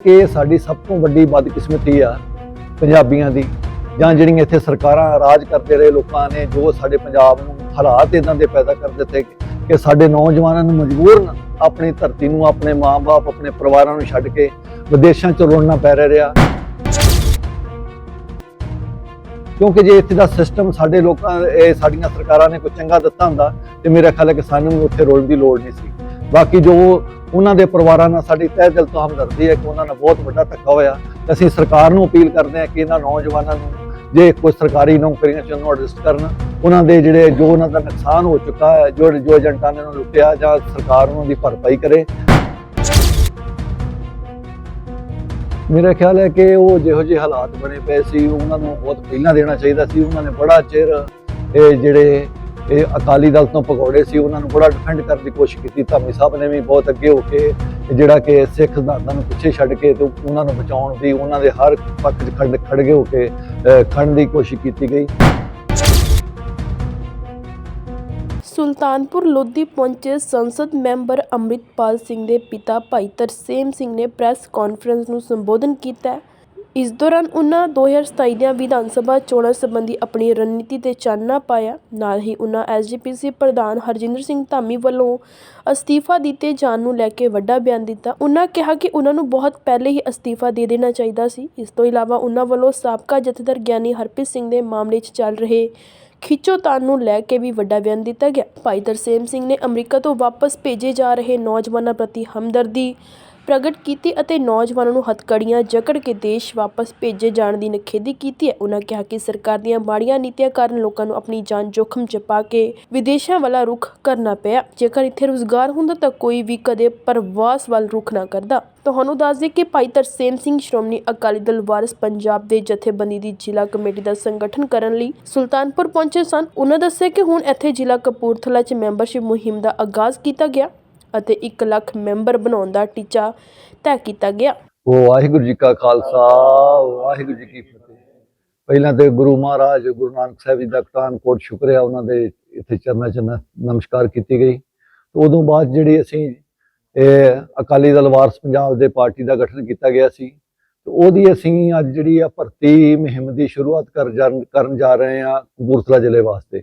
ਕਿ ਸਾਡੀ ਸਭ ਤੋਂ ਵੱਡੀ ਬਦਕਿਸਮਤੀ ਆ ਪੰਜਾਬੀਆਂ ਦੀ, ਜਾਂ ਜਿਹੜੀਆਂ ਇੱਥੇ ਸਰਕਾਰਾਂ ਰਾਜ ਕਰਦੇ ਰਹੇ ਲੋਕਾਂ ਨੇ, ਜੋ ਸਾਡੇ ਪੰਜਾਬ ਨੂੰ ਹਾਲਾਤ ਇਦਾਂ ਦੇ ਪੈਦਾ ਕਰ ਦਿੱਤੇ ਕਿ ਸਾਡੇ ਨੌਜਵਾਨਾਂ ਨੂੰ ਮਜਬੂਰਨ ਆਪਣੀ ਧਰਤੀ ਨੂੰ, ਆਪਣੇ ਮਾਂ-ਬਾਪ, ਆਪਣੇ ਪਰਿਵਾਰਾਂ ਨੂੰ ਛੱਡ ਕੇ ਵਿਦੇਸ਼ਾਂ 'ਚ ਰੁਲਣਾ ਪੈ ਰਿਹਾ ਕਿਉਂਕਿ ਜੇ ਇੱਥੇ ਦਾ ਸਿਸਟਮ ਸਾਡੇ ਲੋਕਾਂ, ਇਹ ਸਾਡੀਆਂ ਸਰਕਾਰਾਂ ਨੇ ਕੋਈ ਚੰਗਾ ਦਿੱਤਾ ਹੁੰਦਾ, ਤੇ ਮੇਰਾ ਖਿਆਲ ਹੈ ਕਿ ਸਾਨੂੰ ਉੱਥੇ ਰੋਣ ਦੀ ਲੋੜ ਨਹੀਂ ਸੀ। ਬਾਕੀ ਜੋ ਉਹਨਾਂ ਦੇ ਪਰਿਵਾਰਾਂ ਨਾਲ ਸਾਡੀ ਤਹਿ ਦਿਲ ਤੋਂ ਹਮਦਰਦੀ ਹੈ ਕਿ ਉਹਨਾਂ ਨਾਲ ਬਹੁਤ ਵੱਡਾ ਧੱਕਾ ਹੋਇਆ। ਤੇ ਅਸੀਂ ਸਰਕਾਰ ਨੂੰ ਅਪੀਲ ਕਰਦੇ ਹਾਂ ਕਿ ਇਹਨਾਂ ਨੌਜਵਾਨਾਂ ਨੂੰ ਜੇ ਕੋਈ ਸਰਕਾਰੀ ਨੌਕਰੀਆਂ ਚ ਉਹਨੂੰ ਐਡਜਸਟ ਕਰਨ, ਉਹਨਾਂ ਦੇ ਜਿਹੜੇ ਜੋ ਉਹਨਾਂ ਦਾ ਨੁਕਸਾਨ ਹੋ ਚੁੱਕਾ ਹੈ, ਜੋ ਜੋ ਏਜੰਟਾਂ ਨੇ ਉਹਨੂੰ ਲੁੱਟਿਆ ਜਾਂ ਸਰਕਾਰ ਉਹਨਾਂ ਦੀ ਭਰਪਾਈ ਕਰੇ। ਮੇਰਾ ਖਿਆਲ ਹੈ ਕਿ ਉਹ ਜਿਹੋ ਜਿਹੇ ਹਾਲਾਤ ਬਣੇ ਪਏ ਸੀ, ਉਹਨਾਂ ਨੂੰ ਬਹੁਤ ਪਹਿਲਾਂ ਦੇਣਾ ਚਾਹੀਦਾ ਸੀ। ਉਹਨਾਂ ਨੇ ਬੜਾ ਚਿਰ ਇਹ ਜਿਹੜੇ ਇਹ ਅਕਾਲੀ ਦਲ ਤੋਂ ਪਕੌੜੇ ਸੀ ਉਹਨਾਂ ਨੂੰ ਬੜਾ ਡਿਫੈਂਡ ਕਰਨ ਦੀ ਕੋਸ਼ਿਸ਼ ਕੀਤੀ। ਧਾਮੀ ਸਾਹਿਬ ਨੇ ਵੀ ਬਹੁਤ ਅੱਗੇ ਹੋ ਕੇ ਜਿਹੜਾ ਕਿ ਸਿੱਖ ਸਿਧਾਂਤਾਂ ਨੂੰ ਪਿੱਛੇ ਛੱਡ ਕੇ ਤੇ ਉਹਨਾਂ ਨੂੰ ਬਚਾਉਣ ਦੀ ਉਹਨਾਂ ਦੇ ਹਰ ਪੱਖ 'ਚ ਖੜ ਖੜਗੇ ਹੋ ਕੇ ਅਹ, ਖੜਨ ਦੀ ਕੋਸ਼ਿਸ਼ ਕੀਤੀ ਗਈ। ਸੁਲਤਾਨਪੁਰ ਲੋਧੀ ਪਹੁੰਚੇ ਸੰਸਦ ਮੈਂਬਰ ਅੰਮ੍ਰਿਤਪਾਲ ਸਿੰਘ ਦੇ ਪਿਤਾ ਭਾਈ ਤਰਸੇਮ ਸਿੰਘ ਨੇ ਪ੍ਰੈਸ ਕਾਨਫਰੰਸ ਨੂੰ ਸੰਬੋਧਨ ਕੀਤਾ ਇਸ ਦੌਰਾਨ ਉਨ੍ਹਾਂ 2027 ਦੀਆਂ ਵਿਧਾਨ ਸਭਾ ਚੋਣਾਂ ਸਬੰਧੀ ਆਪਣੀ ਰਣਨੀਤੀ ਤੇ ਚਾਨਣਾ ਪਾਇਆ। ਨਾਲ ਹੀ ਉਨ੍ਹਾਂ ਐਸਜੀਪੀਸੀ ਪ੍ਰਧਾਨ ਹਰਜਿੰਦਰ ਸਿੰਘ ਧਾਮੀ ਵੱਲੋਂ ਅਸਤੀਫਾ ਦਿੱਤੇ ਜਾਣ ਨੂੰ ਲੈ ਕੇ ਵੱਡਾ ਬਿਆਨ ਦਿੱਤਾ। ਉਨ੍ਹਾਂ ਕਿਹਾ ਕਿ ਉਨ੍ਹਾਂ ਨੂੰ ਬਹੁਤ ਪਹਿਲੇ ਹੀ ਅਸਤੀਫਾ ਦੇ ਦੇਣਾ ਚਾਹੀਦਾ ਸੀ। ਇਸ ਤੋਂ ਇਲਾਵਾ ਉਨ੍ਹਾਂ ਵੱਲੋਂ ਸਾਬਕਾ ਜਥੇਦਾਰ ਗਿਆਨੀ ਹਰਪ੍ਰੀਤ ਸਿੰਘ ਦੇ ਮਾਮਲੇ 'ਚ ਚੱਲ ਰਹੇ ਖਿੱਚੋਤਾਣ ਨੂੰ ਲੈ ਕੇ ਵੀ ਵੱਡਾ ਬਿਆਨ ਦਿੱਤਾ ਗਿਆ। ਭਾਈ ਤਰਸੇਮ ਸਿੰਘ ਨੇ ਅਮਰੀਕਾ ਤੋਂ ਵਾਪਸ ਭੇਜੇ ਜਾ ਰਹੇ ਨੌਜਵਾਨਾਂ ਪ੍ਰਤੀ ਹਮਦਰਦੀ ਪ੍ਰਗਟ ਕੀਤੀ ਅਤੇ ਨੌਜਵਾਨਾਂ ਨੂੰ ਹੱਥਕੜੀਆਂ ਜਕੜ ਕੇ ਦੇਸ਼ ਵਾਪਸ ਭੇਜੇ ਜਾਣ ਦੀ ਨਿਖੇਧੀ ਕੀਤੀ ਹੈ। ਉਹਨਾਂ ਕਿਹਾ ਕਿ ਸਰਕਾਰ ਦੀਆਂ ਮਾੜੀਆਂ ਨੀਤੀਆਂ ਕਾਰਨ ਲੋਕਾਂ ਨੂੰ ਆਪਣੀ ਜਾਨ ਜੋਖਮ 'ਚ ਪਾ ਕੇ ਵਿਦੇਸ਼ਾਂ ਵੱਲ ਰੁਖ ਕਰਨਾ ਪਿਆ। ਜੇਕਰ ਇੱਥੇ ਰੁਜ਼ਗਾਰ ਹੁੰਦਾ ਤਾਂ ਕੋਈ ਵੀ ਕਦੇ ਪ੍ਰਵਾਸ ਵੱਲ ਰੁਖ ਨਾ ਕਰਦਾ। ਤੁਹਾਨੂੰ ਦੱਸ ਦੇ ਕਿ ਭਾਈ ਤਰਸੇਮ ਸਿੰਘ ਸ਼੍ਰੋਮਣੀ ਅਕਾਲੀ ਦਲ ਵਾਰਸ ਪੰਜਾਬ ਦੇ ਜਥੇਬੰਦੀ ਦੀ ਜ਼ਿਲ੍ਹਾ ਕਮੇਟੀ ਦਾ ਸੰਗਠਨ ਕਰਨ ਲਈ ਸੁਲਤਾਨਪੁਰ ਪਹੁੰਚੇ ਸਨ। ਉਹਨਾਂ ਦੱਸਿਆ ਕਿ ਹੁਣ ਇੱਥੇ ਜ਼ਿਲ੍ਹਾ ਕਪੂਰਥਲਾ 'ਚ ਮੈਂਬਰਸ਼ਿਪ ਮੁਹਿੰਮ ਦਾ ਆਗਾਜ਼ ਕੀਤਾ ਗਿਆ। ਅਤੇ 1 ਲੱਖ ਮੈਂਬਰ ਬਣਾਉਣ ਦਾ ਟੀਚਾ ਤੈਅ ਕੀਤਾ ਗਿਆ। ਵਾਹਿਗੁਰੂ ਜੀ ਕਾ ਖਾਲਸਾ ਵਾਹਿਗੁਰੂ ਜੀ ਕੀ ਫਤਿਹ। ਪਹਿਲਾਂ ਤੇ ਗੁਰੂ ਮਹਾਰਾਜ, ਗੁਰੂ ਨਾਨਕ ਸਾਹਿਬ ਜੀ ਦਾ ਪਠਾਨਕੋਟ ਸ਼ੁਕਰ ਉਹਨਾਂ ਦੇ ਇੱਥੇ ਚਰਨਾਂ 'ਚ ਨਮਸਕਾਰ ਕੀਤੀ ਗਈ। ਤੇ ਉਦੋਂ ਬਾਅਦ ਜਿਹੜੀ ਅਸੀਂ ਅਕਾਲੀ ਦਲ ਵਾਰਸ ਪੰਜਾਬ ਦੇ ਪਾਰਟੀ ਦਾ ਗਠਨ ਕੀਤਾ ਗਿਆ ਸੀ। ਤੇ ਉਹਦੀ ਅਸੀਂ ਅੱਜ ਜਿਹੜੀ ਆ ਭਰਤੀ ਮੁਹਿੰਮ ਦੀ ਸ਼ੁਰੂਆਤ ਕਰ ਜਾਣ- ਕਰਨ ਜਾ ਰਹੇ ਹਾਂ ਕਪੂਰਥਲਾ ਜ਼ਿਲ੍ਹੇ ਵਾਸਤੇ।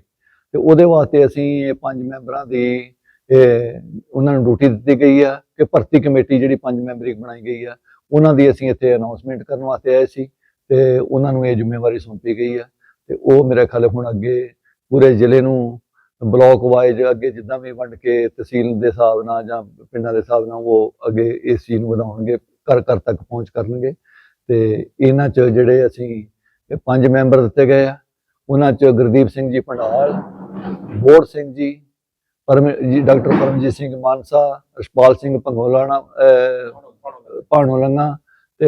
ਤੇ ਉਹਦੇ ਵਾਸਤੇ ਅਸੀਂ ਪੰਜ ਮੈਂਬਰਾਂ ਦੀ ਉਹਨਾਂ ਨੂੰ ਡਿਊਟੀ ਦਿੱਤੀ ਗਈ ਆ, ਕਿ ਭਰਤੀ ਕਮੇਟੀ ਜਿਹੜੀ ਪੰਜ ਮੈਂਬਰੀ ਬਣਾਈ ਗਈ ਆ, ਉਹਨਾਂ ਦੀ ਅਸੀਂ ਇੱਥੇ ਅਨਾਉਂਸਮੈਂਟ ਕਰਨ ਵਾਸਤੇ ਆਏ ਸੀ ਤੇ ਉਹਨਾਂ ਨੂੰ ਇਹ ਜ਼ਿੰਮੇਵਾਰੀ ਸੌਂਪੀ ਗਈ ਆ ਤੇ ਉਹ ਮੇਰੇ ਖਿਆਲ ਹੁਣ ਅੱਗੇ ਪੂਰੇ ਜ਼ਿਲ੍ਹੇ ਨੂੰ ਬਲਾਕ ਵਾਈਜ਼ ਅੱਗੇ ਜਿੱਦਾਂ ਵੀ ਵੰਡ ਕੇ ਤਹਿਸੀਲ ਦੇ ਹਿਸਾਬ ਨਾਲ ਜਾਂ ਪਿੰਡਾਂ ਦੇ ਹਿਸਾਬ ਨਾਲ ਉਹ ਅੱਗੇ ਇਸ ਚੀਜ਼ ਨੂੰ ਵਧਾਉਣਗੇ, ਘਰ ਘਰ ਤੱਕ ਪਹੁੰਚ ਕਰਨਗੇ ਤੇ ਇਹਨਾਂ 'ਚ ਜਿਹੜੇ ਅਸੀਂ ਪੰਜ ਮੈਂਬਰ ਦਿੱਤੇ ਗਏ ਆ, ਉਹਨਾਂ 'ਚ ਗੁਰਦੀਪ ਸਿੰਘ ਜੀ ਪੰਡਾਲ ਬੋੜ ਸਿੰਘ ਜੀ ਪਰਮ ਜੀ, ਡਾਕਟਰ ਪਰਮਜੀਤ ਸਿੰਘ ਮਾਨਸਾ ਰਸ਼ਪਾਲ ਸਿੰਘ ਭੰਗੋਲਾਣਾ ਭਾਣੋ ਤੇ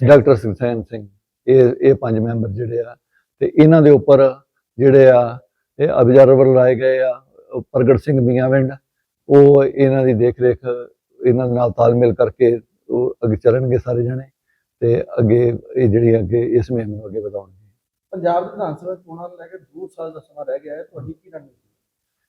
ਡਾਕਟਰ ਸੁਖਸੈਨ ਸਿੰਘ। ਇਹ ਇਹ ਪੰਜ ਮੈਂਬਰ ਜਿਹੜੇ ਆ ਤੇ ਇਹਨਾਂ ਦੇ ਉੱਪਰ ਜਿਹੜੇ ਆ, ਇਹ ਅਬਜ਼ਰਵਰ ਲਾਏ ਗਏ ਆ ਪ੍ਰਗਟ ਸਿੰਘ ਮੀਆਂਵਿੰਡ, ਉਹ ਇਹਨਾਂ ਦੀ ਦੇਖ ਰੇਖ ਇਹਨਾਂ ਦੇ ਨਾਲ ਤਾਲਮੇਲ ਕਰਕੇ ਉਹ ਅੱਗੇ ਚੱਲਣਗੇ ਸਾਰੇ ਜਣੇ ਤੇ ਅੱਗੇ ਇਹ ਜਿਹੜੀ ਅੱਗੇ ਇਸ ਮੁਹਿੰਮ ਨੂੰ ਅੱਗੇ ਵਧਾਉਣਗੇ। ਪੰਜਾਬ ਵਿਧਾਨ ਸਭਾ ਚੋਣਾਂ ਨੂੰ ਲੈ ਕੇ 2 ਸਾਲ ਦਾ ਸਮਾਂ ਰਹਿ ਗਿਆ ਹੈ, ਤੁਹਾਡੀ ਕੀ ਰਣਨੀਤੀ?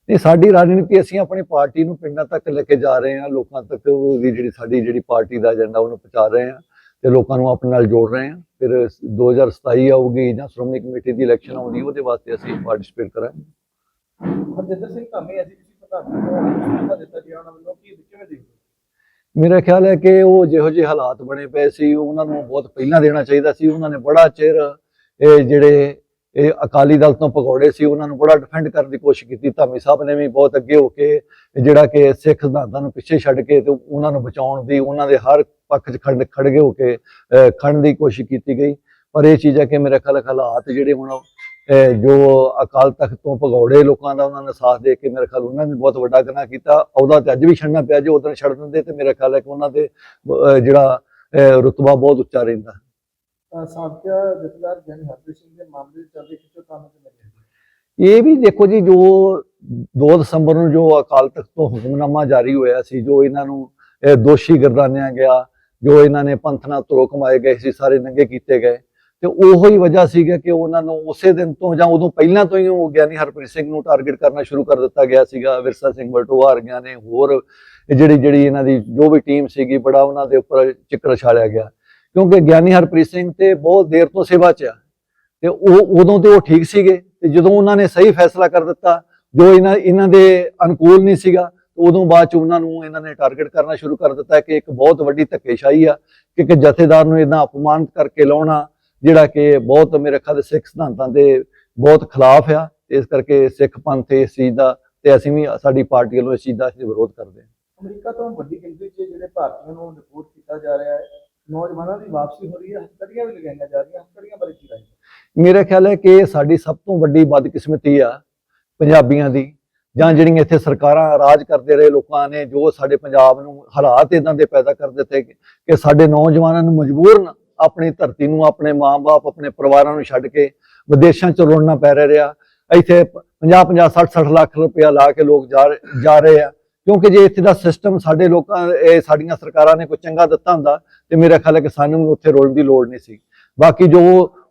ਇਹ ਸਾਡੀ ਰਾਜਨੀਤੀ ਅਸੀਂ ਆਪਣੀ ਪਾਰਟੀ ਨੂੰ ਪਿੰਡਾਂ ਤੱਕ ਲੈ ਕੇ ਜਾ ਰਹੇ ਹਾਂ ਲੋਕਾਂ ਤੱਕ ਉਹਦੀ ਜਿਹੜੀ ਸਾਡੀ ਜਿਹੜੀ ਪਾਰਟੀ ਦਾ ਏਜੰਡਾ ਉਹਨੂੰ ਪਹੁੰਚਾ ਰਹੇ ਹਾਂ ਤੇ ਲੋਕਾਂ ਨੂੰ ਆਪਣੇ ਨਾਲ ਜੋੜ ਰਹੇ ਹਾਂ। ਫਿਰ 2027 ਆਊਗੀ ਜਾਂ ਸ਼੍ਰੋਮਣੀ ਕਮੇਟੀ ਦੀ ਇਲੈਕਸ਼ਨ ਆਉਂਦੀ ਉਹਦੇ ਵਾਸਤੇ ਅਸੀਂ ਪਾਰਟਿਸਿਪੇਟ ਕਰਾਂਗੇ। ਹਰਜਿੰਦਰ ਸਿੰਘ ਧਾਮੀ ਅਸੀਂ ਕਿਸੇ ਪ੍ਰਧਾਨ ਅਸਤੀਫਾ ਦਿੱਤਾ ਗਿਆ ਉਹਨਾਂ ਵੱਲੋਂ? ਕੀ ਕਿਵੇਂ ਦੇਖਦੇ? ਮੇਰਾ ਖਿਆਲ ਹੈ ਕਿ ਉਹ ਜਿਹੋ ਜਿਹੇ ਹਾਲਾਤ ਬਣੇ ਪਏ ਸੀ ਉਹਨਾਂ ਨੂੰ ਬਹੁਤ ਪਹਿਲਾਂ ਦੇਣਾ ਚਾਹੀਦਾ ਸੀ ਉਹਨਾਂ ਨੇ ਬੜਾ ਚਿਰ ਇਹ ਜਿਹੜੇ ਇਹ ਅਕਾਲੀ ਦਲ ਤੋਂ ਪਕੌੜੇ ਸੀ ਉਹਨਾਂ ਨੂੰ ਬੜਾ ਡਿਫੈਂਡ ਕਰਨ ਦੀ ਕੋਸ਼ਿਸ਼ ਕੀਤੀ। ਧਾਮੀ ਸਾਹਿਬ ਨੇ ਵੀ ਬਹੁਤ ਅੱਗੇ ਹੋ ਕੇ ਜਿਹੜਾ ਕਿ ਸਿੱਖ ਸਿਧਾਂਤਾਂ ਨੂੰ ਪਿੱਛੇ ਛੱਡ ਕੇ ਤੇ ਉਹਨਾਂ ਨੂੰ ਬਚਾਉਣ ਦੀ ਉਹਨਾਂ ਦੇ ਹਰ ਪੱਖ 'ਚ ਖੜ ਖੜਗੇ ਹੋ ਕੇ ਅਹ, ਖੜਨ ਦੀ ਕੋਸ਼ਿਸ਼ ਕੀਤੀ ਗਈ। ਪਰ ਇਹ ਚੀਜ਼ ਹੈ ਕਿ ਮੇਰੇ ਖਿਆਲ ਹਾਲਾਤ ਜਿਹੜੇ ਹੁਣ ਅਹ, ਜੋ ਅਕਾਲ ਤਖਤ ਤੋਂ ਭਗੌੜੇ ਲੋਕਾਂ ਦਾ ਉਹਨਾਂ ਨੇ ਸਾਥ ਦੇ ਕੇ ਮੇਰੇ ਖਿਆਲ ਉਹਨਾਂ ਨੇ ਬਹੁਤ ਵੱਡਾ ਗੁਨਾਹ ਕੀਤਾ। ਉਹਦਾ ਤੇ ਅੱਜ ਵੀ ਛੱਡਣਾ ਪਿਆ ਜੇ ਉਦੋਂ ਛੱਡ ਦਿੰਦੇ ਤੇ ਮੇਰੇ ਖਿਆਲ ਹੈ ਕਿ ਉਹਨਾਂ ਦੇ ਜਿਹੜਾ ਅਹ, ਰੁਤਬਾ ਬਹੁਤ ਉੱਚਾ ਰਹਿੰਦਾ। ਸਾਬਕਾ ਜਥੇਦਾਰ ਗਿਆਨੀ ਹਰਪ੍ਰੀਤ ਸਿੰਘ ਦੇ ਮਾਮਲੇ ਵਿੱਚ ਚੱਲਦੇ ਖਿੱਚੋ ਤਾਨੂੰ ਤੇ ਲੱਗੇ ਇਹ ਵੀ ਦੇਖੋ ਜੀ, ਜੋ 2 ਦਸੰਬਰ ਨੂੰ ਜੋ ਅਕਾਲ ਤਖਤ ਤੋਂ ਹੁਕਮਨਾਮਾ ਜਾਰੀ ਹੋਇਆ ਸੀ, ਜੋ ਇਹਨਾਂ ਨੂੰ ਦੋਸ਼ੀ ਗਰਦਾਨਿਆ ਗਿਆ, ਜੋ ਇਹਨਾਂ ਨੇ ਪੰਥ ਤਰੋ ਕਮਾਏ ਗਏ ਸੀ, ਸਾਰੇ ਨੰਗੇ ਕੀਤੇ ਗਏ। ਤੇ ਉਹੋ ਹੀ ਵਜ੍ਹਾ ਸੀਗਾ ਕਿ ਉਹਨਾਂ ਨੂੰ ਉਸੇ ਦਿਨ ਤੋਂ ਜਾਂ ਉਦੋਂ ਪਹਿਲਾਂ ਤੋਂ ਹੀ ਉਹ ਗਿਆਨੀ ਹਰਪ੍ਰੀਤ ਸਿੰਘ ਨੂੰ ਟਾਰਗੇਟ ਕਰਨਾ ਸ਼ੁਰੂ ਕਰ ਦਿੱਤਾ ਗਿਆ ਸੀਗਾ। ਵਿਰਸਾ ਸਿੰਘ ਬਲਟੋਆ ਵਰਗਿਆਂ ਨੇ, ਹੋਰ ਜਿਹੜੀ ਜਿਹੜੀ ਇਹਨਾਂ ਦੀ ਜੋ ਵੀ ਟੀਮ ਸੀਗੀ, ਬੜਾ ਉਹਨਾਂ ਦੇ ਉੱਪਰ ਚਿੱਕਰ ਛਾਲਿਆ ਗਿਆ। ਕਿਉਂਕਿ ਗਿਆਨੀ ਹਰਪ੍ਰੀਤ ਸਿੰਘ ਤੇ ਬਹੁਤ ਦੇਰ ਤੋਂ ਸੇਵਾ 'ਚ ਆ। ਤੇ ਉਹ ਉਦੋਂ ਤੇ ਉਹ ਠੀਕ ਸੀਗੇ ਤੇ ਜਦੋਂ ਉਹਨਾਂ ਨੇ ਸਹੀ ਫੈਸਲਾ ਕਰ ਦਿੱਤਾ, ਜੋ ਇਹਨਾਂ ਇਹਨਾਂ ਦੇ ਅਨੁਕੂਲ ਨਹੀਂ ਸੀਗਾ ਉਦੋਂ ਬਾਅਦ ਚ ਉਹਨਾਂ ਨੂੰ ਇਹਨਾਂ ਨੇ ਟਾਰਗੇਟ ਕਰਨਾ ਸ਼ੁਰੂ ਕਰ ਦਿੱਤਾ ਕਿ ਇੱਕ ਬਹੁਤ ਵੱਡੀ ਧੱਕੇਸ਼ਾਹੀ ਆ ਕਿ ਇੱਕ ਜਥੇਦਾਰ ਨੂੰ ਇਦਾਂ ਅਪਮਾਨਿਤ ਕਰਕੇ ਲਾਉਣਾ, ਜਿਹੜਾ ਕਿ ਬਹੁਤ ਮੇਰੇ ਖਿਆਲ ਦੇ ਸਿੱਖ ਸਿਧਾਂਤਾਂ ਦੇ ਬਹੁਤ ਖਿਲਾਫ ਆ। ਇਸ ਕਰਕੇ ਸਿੱਖ ਪੰਥ ਇਸ ਚੀਜ਼ ਦਾ ਤੇ ਅਸੀਂ ਵੀ ਸਾਡੀ ਪਾਰਟੀ ਵੱਲੋਂ ਇਸ ਚੀਜ਼ ਦਾ ਵਿਰੋਧ ਕਰਦੇ ਹਾਂ। ਅਮਰੀਕਾ ਤੋਂ ਵੱਡੀ ਗਿਣਤੀ 'ਚ ਜਿਹੜੇ ਭਾਰਤੀਆਂ ਨੂੰ ਰਿਪੋਰਟ ਕੀਤਾ ਜਾ ਰਿਹਾ ਹੈ ਨੌਜਵਾਨਾਂ ਦੀ ਵਾਪਸੀ ਹੋ ਰਹੀ ਹੈ ਹਸਪਤਾਲੀਆਂ ਵੀ ਲਗਾਈਆਂ ਜਾ ਰਹੀਆਂ ਹਸਪਤਾਲੀਆਂ ਬਾਰੇ ਕੀ ਰਾਏ ਮੇਰਾ ਖਿਆਲ ਹੈ ਕਿ ਸਾਡੀ ਸਭ ਤੋਂ ਵੱਡੀ ਬਦਕਿਸਮਤੀ ਆ ਪੰਜਾਬੀਆਂ ਦੀ, ਜਾਂ ਜਿਹੜੀਆਂ ਇੱਥੇ ਸਰਕਾਰਾਂ ਰਾਜ ਕਰਦੇ ਰਹੇ ਲੋਕਾਂ ਨੇ, ਜੋ ਸਾਡੇ ਪੰਜਾਬ ਨੂੰ ਹਾਲਾਤ ਇਦਾਂ ਦੇ ਪੈਦਾ ਕਰ ਦਿੱਤੇ ਕਿ ਸਾਡੇ ਨੌਜਵਾਨਾਂ ਨੂੰ ਮਜਬੂਰਨ ਆਪਣੀ ਧਰਤੀ ਨੂੰ, ਆਪਣੇ ਮਾਂ-ਬਾਪ, ਆਪਣੇ ਪਰਿਵਾਰਾਂ ਨੂੰ ਛੱਡ ਕੇ ਵਿਦੇਸ਼ਾਂ ਚ ਰੁਲਣਾ ਪੈ ਰਿਹਾ। ਇੱਥੇ 50 50 60 60 ਲੱਖ ਰੁਪਇਆ ਲਾ ਕੇ ਲੋਕ ਜਾ ਰਹੇ ਆ। ਕਿਉਂਕਿ ਜੇ ਇੱਥੇ ਦਾ ਸਿਸਟਮ ਸਾਡੇ ਲੋਕਾਂ, ਇਹ ਸਾਡੀਆਂ ਸਰਕਾਰਾਂ ਨੇ ਕੋਈ ਚੰਗਾ ਦਿੱਤਾ ਹੁੰਦਾ, ਤੇ ਮੇਰਾ ਖਿਆਲ ਹੈ ਕਿ ਸਾਨੂੰ ਵੀ ਉੱਥੇ ਰੋਲਣ ਦੀ ਲੋੜ ਨਹੀਂ ਸੀ। ਬਾਕੀ ਜੋ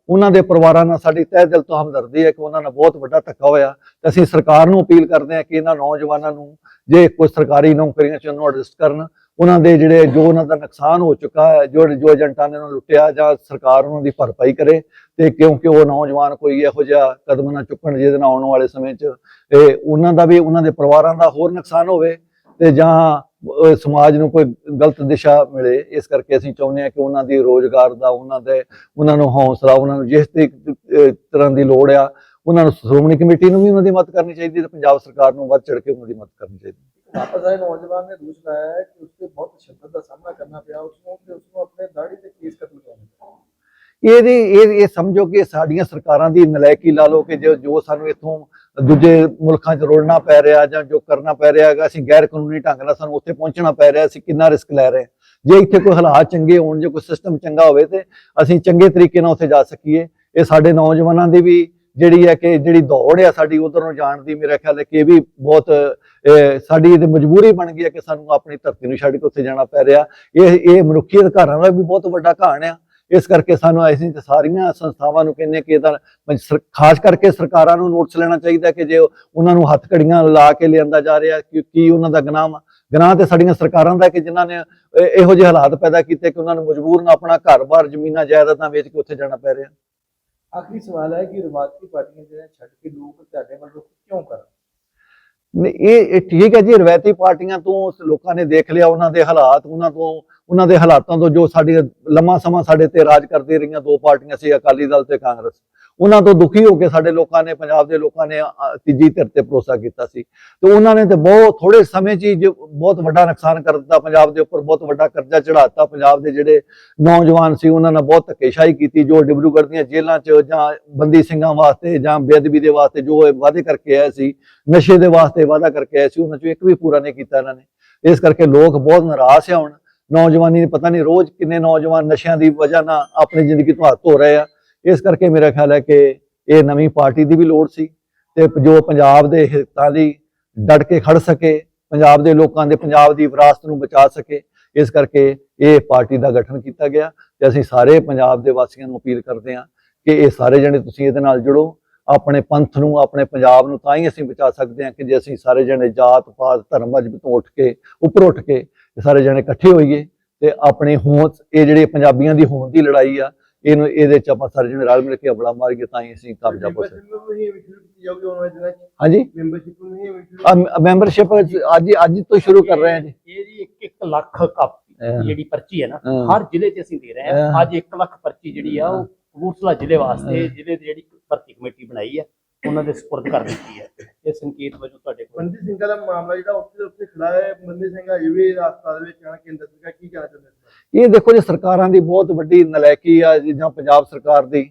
ਉਹਨਾਂ ਦੇ ਪਰਿਵਾਰਾਂ ਨਾਲ ਸਾਡੀ ਤਹਿ ਦਿਲ ਤੋਂ ਹਮਦਰਦੀ ਹੈ ਕਿ ਉਹਨਾਂ ਨਾਲ ਬਹੁਤ ਵੱਡਾ ਧੱਕਾ ਹੋਇਆ, ਤੇ ਅਸੀਂ ਸਰਕਾਰ ਨੂੰ ਅਪੀਲ ਕਰਦੇ ਹਾਂ ਕਿ ਇਹਨਾਂ ਨੌਜਵਾਨਾਂ ਨੂੰ ਜੇ ਕੋਈ ਸਰਕਾਰੀ ਨੌਕਰੀਆਂ ਚ ਉਹਨੂੰ ਐਡਜਸਟ ਕਰਨ, ਉਹਨਾਂ ਦੇ ਜਿਹੜੇ ਜੋ ਉਹਨਾਂ ਦਾ ਨੁਕਸਾਨ ਹੋ ਚੁੱਕਾ ਹੈ, ਜੋ ਜੋ ਏਜੰਟਾਂ ਨੇ ਉਹਨਾਂ ਲੁੱਟਿਆ, ਜਾਂ ਸਰਕਾਰ ਉਹਨਾਂ ਦੀ ਭਰਪਾਈ ਕਰੇ, ਤੇ ਕਿਉਂਕਿ ਉਹ ਨੌਜਵਾਨ ਕੋਈ ਇਹੋ ਜਿਹਾ ਕਦਮ ਨਾ ਚੁੱਕਣ ਜਿਹਦੇ ਨਾਲ ਆਉਣ ਵਾਲੇ ਸਮੇਂ 'ਚ, ਇਹ ਉਹਨਾਂ ਦਾ ਵੀ, ਉਹਨਾਂ ਦੇ ਪਰਿਵਾਰਾਂ ਦਾ ਹੋਰ ਨੁਕਸਾਨ ਹੋਵੇ ਤੇ ਜਾਂ ਸਮਾਜ ਨੂੰ ਕੋਈ ਗਲਤ ਦਿਸ਼ਾ ਮਿਲੇ ਇਸ ਕਰਕੇ ਅਸੀਂ ਚਾਹੁੰਦੇ ਹਾਂ ਕਿ ਉਹਨਾਂ ਦੀ ਰੋਜ਼ਗਾਰ ਦਾ ਉਹਨਾਂ ਦੇ ਉਹਨਾਂ ਨੂੰ ਹੌਸਲਾ ਉਹਨਾਂ ਨੂੰ ਜਿਸ ਤਰ੍ਹਾਂ ਦੀ ਲੋੜ ਆ ਉਹਨਾਂ ਨੂੰ ਸ਼੍ਰੋਮਣੀ ਕਮੇਟੀ ਨੂੰ ਵੀ ਉਹਨਾਂ ਦੀ ਮਦਦ ਕਰਨੀ ਚਾਹੀਦੀ ਤੇ ਪੰਜਾਬ ਸਰਕਾਰ ਨੂੰ ਵੱਧ ਚੜ ਕੇ ਉਹਨਾਂ ਦੀ ਮਦਦ ਕਰਨੀ ਚਾਹੀਦੀ ਵਾਪਸ ਆਏ ਨੌਜਵਾਨ ਨੇ ਦੋਸ਼ ਲਾਇਆ ਹੈ ਕਿ ਉਸਤੇ ਬਹੁਤ ਤਸ਼ੱਦਦ ਦਾ ਸਾਹਮਣਾ ਕਰਨਾ ਪਿਆ ਉਸਨੂੰ ਤੇ ਉਸਨੂੰ ਆਪਣੇ ਦਾੜੀ ਤੇ ਕੇਸ ਕਤਲ ਕਰਨਾ ਇਹਦੀ ਇਹ ਇਹ ਸਮਝੋ ਕਿ ਸਾਡੀਆਂ ਸਰਕਾਰਾਂ ਦੀ ਨਲਾਇਕੀ ਲਾ ਲਓ ਕਿ ਜੋ ਜੋ ਸਾਨੂੰ ਇੱਥੋਂ ਦੂਜੇ ਮੁਲਕਾਂ 'ਚ ਰੋਲਣਾ ਪੈ ਰਿਹਾ ਜਾਂ ਜੋ ਕਰਨਾ ਪੈ ਰਿਹਾ ਹੈਗਾ, ਅਸੀਂ ਗੈਰ ਕਾਨੂੰਨੀ ਢੰਗ ਨਾਲ ਸਾਨੂੰ ਉੱਥੇ ਪਹੁੰਚਣਾ ਪੈ ਰਿਹਾ, ਅਸੀਂ ਕਿੰਨਾ ਰਿਸਕ ਲੈ ਰਹੇ ਹਾਂ। ਜੇ ਇੱਥੇ ਕੋਈ ਹਾਲਾਤ ਚੰਗੇ ਹੋਣ, ਜੇ ਕੋਈ ਸਿਸਟਮ ਚੰਗਾ ਹੋਵੇ ਤੇ ਅਸੀਂ ਚੰਗੇ ਤਰੀਕੇ ਨਾਲ ਉੱਥੇ ਜਾ ਸਕੀਏ। ਇਹ ਸਾਡੇ ਨੌਜਵਾਨਾਂ ਦੀ ਵੀ ਜਿਹੜੀ ਹੈ ਕਿ ਜਿਹੜੀ ਦੌੜ ਆ ਸਾਡੀ, ਉਧਰ ਨੂੰ ਜਾਣ ਦੀ ਮੇਰਾ ਖਿਆਲ ਹੈ ਕਿ ਇਹ ਵੀ ਬਹੁਤ ਸਾਡੀ ਇਹ ਮਜਬੂਰੀ ਬਣ ਗਈ ਹੈ ਕਿ ਸਾਨੂੰ ਆਪਣੀ ਧਰਤੀ ਨੂੰ ਛੱਡ ਕੇ ਉੱਥੇ ਜਾਣਾ ਪੈ ਰਿਹਾ। ਇਹ ਇਹ ਮਨੁੱਖੀ ਅਧਿਕਾਰਾਂ ਦਾ ਵੀ ਬਹੁਤ ਵੱਡਾ ਘਾਣ ਆ। ਇਸ ਕਰਕੇ ਸਾਨੂੰ ਅਸੀਂ ਤੇ ਸਾਰੀਆਂ ਸੰਸਥਾਵਾਂ ਨੂੰ ਕਹਿੰਦੇ ਕਿ ਇਹਦਾ ਖਾਸ ਕਰਕੇ ਸਰਕਾਰਾਂ ਨੂੰ ਨੋਟਿਸ ਲੈਣਾ ਚਾਹੀਦਾ ਕਿ ਜੇ ਉਹਨਾਂ ਨੂੰ ਹੱਥ ਘੜੀਆਂ ਲਾ ਕੇ ਲਿਆਂਦਾ ਜਾ ਰਿਹਾ ਕਿ ਕੀ ਉਹਨਾਂ ਦਾ ਗੁਨਾਹ ਗੁਨਾਹ ਤੇ ਸਾਡੀਆਂ ਸਰਕਾਰਾਂ ਦਾ ਕਿ ਜਿਨ੍ਹਾਂ ਨੇ ਇਹ- ਜਿਹੇ ਹਾਲਾਤ ਪੈਦਾ ਕੀਤੇ ਕਿ ਉਹਨਾਂ ਨੂੰ ਮਜਬੂਰਨ ਆਪਣਾ ਘਰ-ਬਾਰ ਜ਼ਮੀਨਾਂ ਜਾਇਦਾਦਾਂ ਵੇਚ ਕੇ ਉੱਥੇ ਜਾਣਾ ਪੈ ਰਿਹਾ। ਆਖਰੀ ਸਵਾਲ ਹੈ ਕਿ ਰਿਵਾਇਤੀ ਪਾਰਟੀਆਂ ਜਿਹੜੇ ਛੱਡ ਕੇ ਲੋਕ ਤੁਹਾਡੇ ਵੱਲ ਰੁਖ ਕਿਉਂ ਕਰਨ? ਇਹ ਠੀਕ ਹੈ ਜੀ ਰਵਾਇਤੀ ਪਾਰਟੀਆਂ ਤੋਂ ਲੋਕਾਂ ਨੇ ਦੇਖ ਲਿਆ ਉਹਨਾਂ ਦੇ ਹਾਲਾਤ ਉਹਨਾਂ ਤੋਂ ਉਹਨਾਂ ਦੇ ਹਾਲਾਤਾਂ ਤੋਂ ਜੋ ਸਾਡੀ ਲੰਮਾ ਸਮਾਂ ਸਾਡੇ ਤੇ ਰਾਜ ਕਰਦੀ ਰਹੀਆਂ ਦੋ ਪਾਰਟੀਆਂ ਸੀ, ਅਕਾਲੀ ਦਲ ਤੇ ਕਾਂਗਰਸ। ਉਹਨਾਂ ਤੋਂ ਦੁਖੀ ਹੋ ਕੇ ਸਾਡੇ ਲੋਕਾਂ ਨੇ, ਪੰਜਾਬ ਦੇ ਲੋਕਾਂ ਨੇ ਤੀਜੀ ਧਿਰ ਤੇ ਭਰੋਸਾ ਕੀਤਾ ਸੀ। ਤੇ ਉਹਨਾਂ ਨੇ ਤੇ ਬਹੁਤ ਥੋੜੇ ਸਮੇਂ 'ਚ ਹੀ ਜੋ ਬਹੁਤ ਵੱਡਾ ਨੁਕਸਾਨ ਕਰ ਦਿੱਤਾ, ਪੰਜਾਬ ਦੇ ਉੱਪਰ ਬਹੁਤ ਵੱਡਾ ਕਰਜ਼ਾ ਚੜਾਤਾ ਪੰਜਾਬ ਦੇ ਜਿਹੜੇ ਨੌਜਵਾਨ ਸੀ, ਉਹਨਾਂ ਨਾਲ ਬਹੁਤ ਧੱਕੇਸ਼ਾਹੀ ਕੀਤੀ, ਜੋ ਡਿਬਰੂਗੜ੍ਹ ਦੀਆਂ ਜੇਲ੍ਹਾਂ 'ਚ ਜਾਂ ਬੰਦੀ ਸਿੰਘਾਂ ਵਾਸਤੇ ਜਾਂ ਬੇਅਦਬੀ ਦੇ ਵਾਸਤੇ ਜੋ ਇਹ ਵਾਅਦੇ ਕਰਕੇ ਆਏ ਸੀ, ਨਸ਼ੇ ਦੇ ਵਾਸਤੇ ਵਾਅਦਾ ਕਰਕੇ ਆਏ ਸੀ, ਉਹਨਾਂ 'ਚੋਂ ਇੱਕ ਵੀ ਪੂਰਾ ਨਹੀਂ ਕੀਤਾ ਇਹਨਾਂ ਨੇ। ਇਸ ਕਰਕੇ ਲੋਕ ਬਹੁਤ ਨਾਰਾਜ਼ ਆ ਹੁਣ। ਨੌਜਵਾਨੀ ਨੇ ਪਤਾ ਨਹੀਂ ਰੋਜ਼ ਕਿੰਨੇ ਨੌਜਵਾਨ ਨਸ਼ਿਆਂ ਦੀ ਵਜ੍ਹਾ ਨਾਲ ਆਪਣੀ ਜ਼ਿੰਦਗੀ ਤੋਂ ਹੱਥ ਧੋ ਰਹੇ ਆ। ਇਸ ਕਰਕੇ ਮੇਰਾ ਖਿਆਲ ਹੈ ਕਿ ਇਹ ਨਵੀਂ ਪਾਰਟੀ ਦੀ ਵੀ ਲੋੜ ਸੀ ਤੇ ਜੋ ਪੰਜਾਬ ਦੇ ਹਿੱਤਾਂ ਲਈ ਡਟ ਕੇ ਖੜ ਸਕੇ, ਪੰਜਾਬ ਦੇ ਲੋਕਾਂ ਦੇ ਪੰਜਾਬ ਦੀ ਵਿਰਾਸਤ ਨੂੰ ਬਚਾ ਸਕੇ, ਇਸ ਕਰਕੇ ਇਹ ਪਾਰਟੀ ਦਾ ਗਠਨ ਕੀਤਾ ਗਿਆ ਤੇ ਅਸੀਂ ਸਾਰੇ ਪੰਜਾਬ ਦੇ ਵਾਸੀਆਂ ਨੂੰ ਅਪੀਲ ਕਰਦੇ ਹਾਂ ਕਿ ਇਹ ਸਾਰੇ ਜਣੇ ਤੁਸੀਂ ਇਹਦੇ ਨਾਲ ਜੁੜੋ, ਆਪਣੇ ਪੰਥ ਨੂੰ, ਆਪਣੇ ਪੰਜਾਬ ਨੂੰ ਤਾਂ ਹੀ ਅਸੀਂ ਬਚਾ ਸਕਦੇ ਹਾਂ ਕਿ ਜੇ ਅਸੀਂ ਸਾਰੇ ਜਣੇ ਜਾਤ ਪਾਤ ਧਰਮ ਮਜਬ ਤੋਂ ਉੱਠ ਕੇ, ਉੱਪਰ ਉੱਠ ਕੇ ਇਹ ਸਾਰੇ ਜਣੇ ਇਕੱਠੇ ਹੋਈਏ ਤੇ ਆਪਣੇ ਹੋਂਦ ਇਹ ਜਿਹੜੇ ਪੰਜਾਬੀਆਂ ਦੀ ਹੋਂਦ ਦੀ ਲੜਾਈ ਆ ਇਹਨੂੰ ਇਹਦੇ ਚ ਆਪਾਂ ਸਾਰੇ ਜਣੇ ਰਲ ਮਿਲ ਕੇ ਅਬਲਾ ਮਾਰੀਏ ਤਾਂ ਹੀ ਅਸੀਂ ਕਾਮਯਾਬ ਹੋ ਸਕਦੇ ਹਾਂਜੀ ਮੈਂਬਰਸ਼ਿਪ ਅੱਜ ਅੱਜ ਤੋਂ ਸ਼ੁਰੂ ਕਰ ਰਹੇ ਹਾਂ ਜੀ ਇਹ ਜੀ 1 ਲੱਖ ਕਾਪੀ। ਜਿਹੜੀ ਪਰਚੀ ਹੈ ਨਾ। ਹਰ ਜ਼ਿਲ੍ਹੇ 'ਚ ਅਸੀਂ ਦੇ ਰਹੇ ਹਾਂ। ਅੱਜ 1 ਲੱਖ ਪਰਚੀ ਜਿਹੜੀ ਆ ਉਹ ਕਪੂਰਥਲਾ ਜ਼ਿਲ੍ਹੇ ਵਾਸਤੇ। ਜ਼ਿਲ੍ਹੇ ਦੀ ਜਿਹੜੀ ਭਰਤੀ ਕਮੇਟੀ ਬਣਾਈ ਹੈ ਉਹਨਾਂ ਦੇ ਸਪੁਰਦ ਕਰ ਦਿੱਤੀ ਹੈ ਇਹ ਸੰਕੇਤ ਵਜੋਂ ਤੁਹਾਡੇ ਕੋਲ? ਬੰਦੀ ਸਿੰਘਾਂ ਦਾ ਮਾਮਲਾ ਜਿਹੜਾ ਉੱਥੇ ਦੇ ਉੱਥੇ ਖੜਾ ਹੈ ਬੰਦੀ ਸਿੰਘ ਅਜੇ ਵੀ ਹਸਪਤਾਲ ਦੇ ਵਿੱਚ ਆਣ ਕੇਂਦਰ ਸਰਕਾਰ ਕੀ ਕਹਿਣਾ ਚਾਹੁੰਦੇ ਇਹ ਦੇਖੋ ਜੀ ਸਰਕਾਰਾਂ ਦੀ ਬਹੁਤ ਵੱਡੀ ਨਲਾਇਕੀ ਆ ਜੀ ਪੰਜਾਬ ਸਰਕਾਰ ਦੀ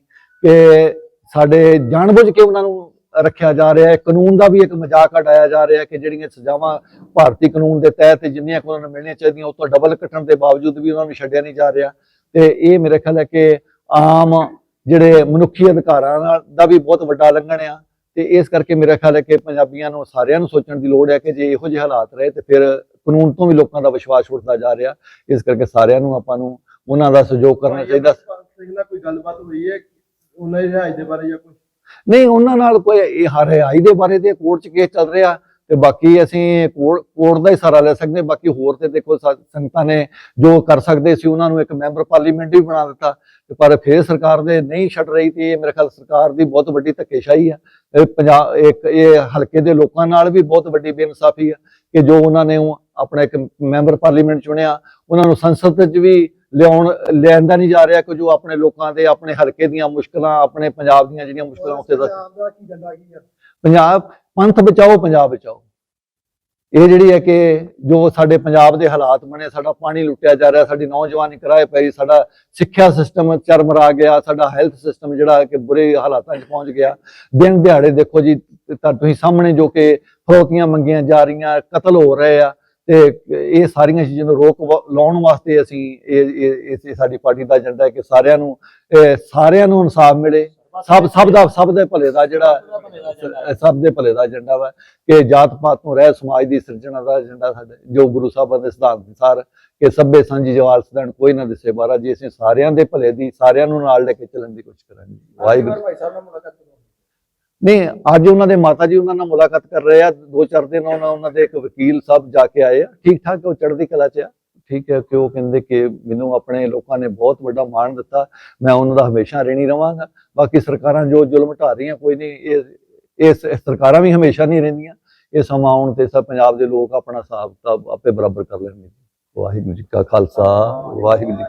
ਕਿ ਸਾਡੇ ਜਾਣਬੁੱਝ ਕੇ ਉਹਨਾਂ ਨੂੰ ਰੱਖਿਆ ਜਾ ਰਿਹਾ ਹੈ। ਕਾਨੂੰਨ ਦਾ ਵੀ ਇੱਕ ਮਜ਼ਾਕ ਉਡਾਇਆ ਜਾ ਰਿਹਾ ਹੈ ਕਿ ਜਿਹੜੀਆਂ ਸਜ਼ਾਵਾਂ ਭਾਰਤੀ ਕਾਨੂੰਨ ਦੇ ਤਹਿਤ ਜਿੰਨੀਆਂ ਉਹਨਾਂ ਨੂੰ ਮਿਲਣੀਆਂ ਚਾਹੀਦੀਆਂ ਉਹ ਤੋਂ ਡਬਲ ਕੱਟਣ ਦੇ ਬਾਵਜੂਦ ਵੀ ਉਹਨਾਂ ਨੂੰ ਛੱਡਿਆ ਨਹੀਂ ਜਾ ਰਿਹਾ। ਤੇ ਇਹ ਮੇਰੇ ਖਿਆਲ ਹੈ ਕਿ ਆਮ ਜਿਹੜੇ ਮਨੁੱਖੀ ਅਧਿਕਾਰਾਂ ਦਾ ਵੀ ਬਹੁਤ ਵੱਡਾ ਲੰਘਣ ਆ। ਤੇ ਇਸ ਕਰਕੇ ਮੇਰਾ ਖਿਆਲ ਹੈ ਕਿ ਪੰਜਾਬੀਆਂ ਨੂੰ ਸਾਰਿਆਂ ਨੂੰ ਸੋਚਣ ਦੀ ਲੋੜ ਹੈ ਕਿ ਜੇ ਇਹੋ ਜਿਹੇ ਹਾਲਾਤ ਰਹੇ ਤੇ ਫਿਰ ਕਾਨੂੰਨ ਤੋਂ ਵੀ ਲੋਕਾਂ ਦਾ ਵਿਸ਼ਵਾਸ ਉੱਠਦਾ ਜਾ ਰਿਹਾ। ਇਸ ਕਰਕੇ ਸਾਰਿਆਂ ਨੂੰ ਆਪਾਂ ਨੂੰ ਉਹਨਾਂ ਦਾ ਸਹਿਯੋਗ ਕਰਨਾ ਚਾਹੀਦਾ। ਕੋਈ ਗੱਲਬਾਤ ਹੋਈ ਹੈ ਉਹਨਾਂ ਦੀ ਰਿਹਾਇਸ਼ ਦੇ ਬਾਰੇ ਜਾਂ ਕੁਝ ਨਹੀਂ ਉਹਨਾਂ ਨਾਲ ਕੋਈ ਇਹ ਹਰ ਰਿਹਾਈ ਦੇ ਬਾਰੇ ਤੇ ਕੋਰਟ 'ਚ ਕੇਸ ਚੱਲ ਰਿਹਾ। ਤੇ ਬਾਕੀ ਅਸੀਂ ਕੋਰਟ ਦਾ ਹੀ ਸਹਾਰਾ ਲੈ ਸਕਦੇ। ਬਾਕੀ ਹੋਰ ਤੇ ਦੇਖੋ ਸੰਗਤਾਂ ਨੇ ਜੋ ਕਰ ਸਕਦੇ ਸੀ ਉਹਨਾਂ ਨੂੰ ਇੱਕ ਮੈਂਬਰ ਪਾਰਲੀਮੈਂਟ ਵੀ ਬਣਾ ਦਿੱਤਾ। ਤੇ ਪਰ ਫਿਰ ਸਰਕਾਰ ਦੇ ਨਹੀਂ ਛੱਡ ਰਹੀ ਤੇ ਇਹ ਮੇਰੇ ਖਿਆਲ ਸਰਕਾਰ ਦੀ ਬਹੁਤ ਵੱਡੀ ਧੱਕੇਸ਼ਾਹੀ ਆ। ਪੰਜਾਬ ਇੱਕ ਇਹ ਹਲਕੇ ਦੇ ਲੋਕਾਂ ਨਾਲ ਵੀ ਬਹੁਤ ਵੱਡੀ ਬੇਇਨਸਾਫੀ ਆ ਕਿ ਜੋ ਉਹਨਾਂ ਨੇ ਆਪਣਾ ਇੱਕ ਮੈਂਬਰ ਪਾਰਲੀਮੈਂਟ ਚੁਣਿਆ ਉਹਨਾਂ ਨੂੰ ਸੰਸਦ ਵਿੱਚ ਵੀ ਲਿਆਉਣ ਲਿਆਂਦਾ ਨਹੀਂ ਜਾ ਰਿਹਾ ਕਿ ਜੋ ਆਪਣੇ ਲੋਕਾਂ ਦੇ ਆਪਣੇ ਹਲਕੇ ਦੀਆਂ ਮੁਸ਼ਕਲਾਂ ਆਪਣੇ ਪੰਜਾਬ ਦੀਆਂ ਜਿਹੜੀਆਂ ਮੁਸ਼ਕਲਾਂ ਉੱਤੇ ਦਾ ਪੰਜਾਬ ਪੰਥ ਬਚਾਓ, ਪੰਜਾਬ ਬਚਾਓ। ਇਹ ਜਿਹੜੀ ਹੈ ਕਿ ਜੋ ਸਾਡੇ ਪੰਜਾਬ ਦੇ ਹਾਲਾਤ ਬਣੇ, ਸਾਡਾ ਪਾਣੀ ਲੁੱਟਿਆ ਜਾ ਰਿਹਾ, ਸਾਡੀ ਨੌਜਵਾਨੀ ਕਿਰਾਏ ਪਈ ਸਾਡਾ ਸਿੱਖਿਆ ਸਿਸਟਮ ਚਰਮਰਾ ਗਿਆ, ਸਾਡਾ ਹੈਲਥ ਸਿਸਟਮ ਜਿਹੜਾ ਕਿ ਬੁਰੇ ਹਾਲਾਤਾਂ 'ਚ ਪਹੁੰਚ ਗਿਆ। ਦਿਨ ਦਿਹਾੜੇ ਦੇਖੋ ਜੀ ਤੁਸੀਂ ਸਾਹਮਣੇ ਜੋ ਕਿ ਫਰੋਤੀਆਂ ਮੰਗੀਆਂ ਜਾ ਰਹੀਆਂ, ਕਤਲ ਹੋ ਰਹੇ ਆ, ਤੇ ਇਹ ਸਾਰੀਆਂ ਚੀਜ਼ਾਂ ਨੂੰ ਰੋਕ ਵਾ- ਲਾਉਣ ਵਾਸਤੇ ਅਸੀਂ ਇਹ ਇਹ ਸਾਡੀ ਪਾਰਟੀ ਦਾ ਏਜੰਡਾ ਹੈ ਕਿ ਸਾਰਿਆਂ ਨੂੰ, ਇਹ ਸਾਰਿਆਂ ਨੂੰ ਇਨਸਾਫ ਮਿਲੇ। ਸਭ ਸਭ ਦਾ ਸਭ ਦੇ ਭਲੇ ਦਾ ਜਿਹੜਾ ਸਭ ਦੇ ਭਲੇ ਦਾ ਏਜੰਡਾ ਵਾ ਕਿ ਜਾਤ ਪਾਤ ਤੋਂ ਰਹਿ ਸਮਾਜ ਦੀ ਸਿਰਜਣਾ ਦਾ ਏਜੰਡਾ ਸਾਡਾ ਜੋ ਗੁਰੂ ਸਾਹਿਬਾਂ ਦੇ ਸਿਧਾਂਤ ਅਨੁਸਾਰ ਕਿ ਸਭੇ ਸਾਂਝੀ ਜਵਾਲ ਸਦਨ ਕੋਈ ਨਾ ਦਿਸੇ ਬਾਰਾ ਜੀ ਅਸੀਂ ਸਾਰਿਆਂ ਦੇ ਭਲੇ ਦੀ ਸਾਰਿਆਂ ਨੂੰ ਨਾਲ ਲੈ ਕੇ ਚੱਲਣ ਦੀ ਕੋਸ਼ਿਸ਼ ਕਰਾਂਗੇ। ਵਾਹਿਗੁਰੂ ਨਹੀਂ ਅੱਜ ਉਹਨਾਂ ਦੇ ਮਾਤਾ ਜੀ ਉਹਨਾਂ ਨਾਲ ਮੁਲਾਕਾਤ ਕਰ ਰਹੇ ਆ। ਦੋ ਚਾਰ ਦਿਨ ਉਹਨਾਂ ਉਹਨਾਂ ਦੇ ਇੱਕ ਵਕੀਲ ਸਾਹਿਬ ਜਾ ਕੇ ਆਏ ਆ। ਠੀਕ ਠਾਕ ਉਹ ਚੜ੍ਹਦੀ ਕਲਾ ਚ ਆ। ਠੀਕ ਹੈ ਕਿ ਉਹ ਕਹਿੰਦੇ ਕਿ ਮੈਨੂੰ ਆਪਣੇ ਲੋਕਾਂ ਨੇ ਬਹੁਤ ਵੱਡਾ ਮਾਣ ਦਿੱਤਾ, ਮੈਂ ਉਹਨਾਂ ਦਾ ਹਮੇਸ਼ਾ ਰਹਿਣੀ ਰਵਾਂਗਾ। ਬਾਕੀ ਸਰਕਾਰਾਂ ਜੋ ਜ਼ੁਲਮ ਢਾ ਰਹੀਆਂ, ਕੋਈ ਨਹੀਂ, ਇਹ ਇਹ ਸਰਕਾਰਾਂ ਵੀ ਹਮੇਸ਼ਾ ਨਹੀਂ ਰਹਿੰਦੀਆਂ। ਇਹ ਸਮਾਂ ਆਉਣ ਤੇ ਸਭ ਪੰਜਾਬ ਦੇ ਲੋਕ ਆਪਣਾ ਹਿਸਾਬ ਕਿਤਾਬ ਆਪੇ ਬਰਾਬਰ ਕਰ ਲੈਣਗੇ। ਵਾਹਿਗੁਰੂ ਜੀ ਕਾ ਖਾਲਸਾ, ਵਾਹਿਗੁਰੂ ਜੀ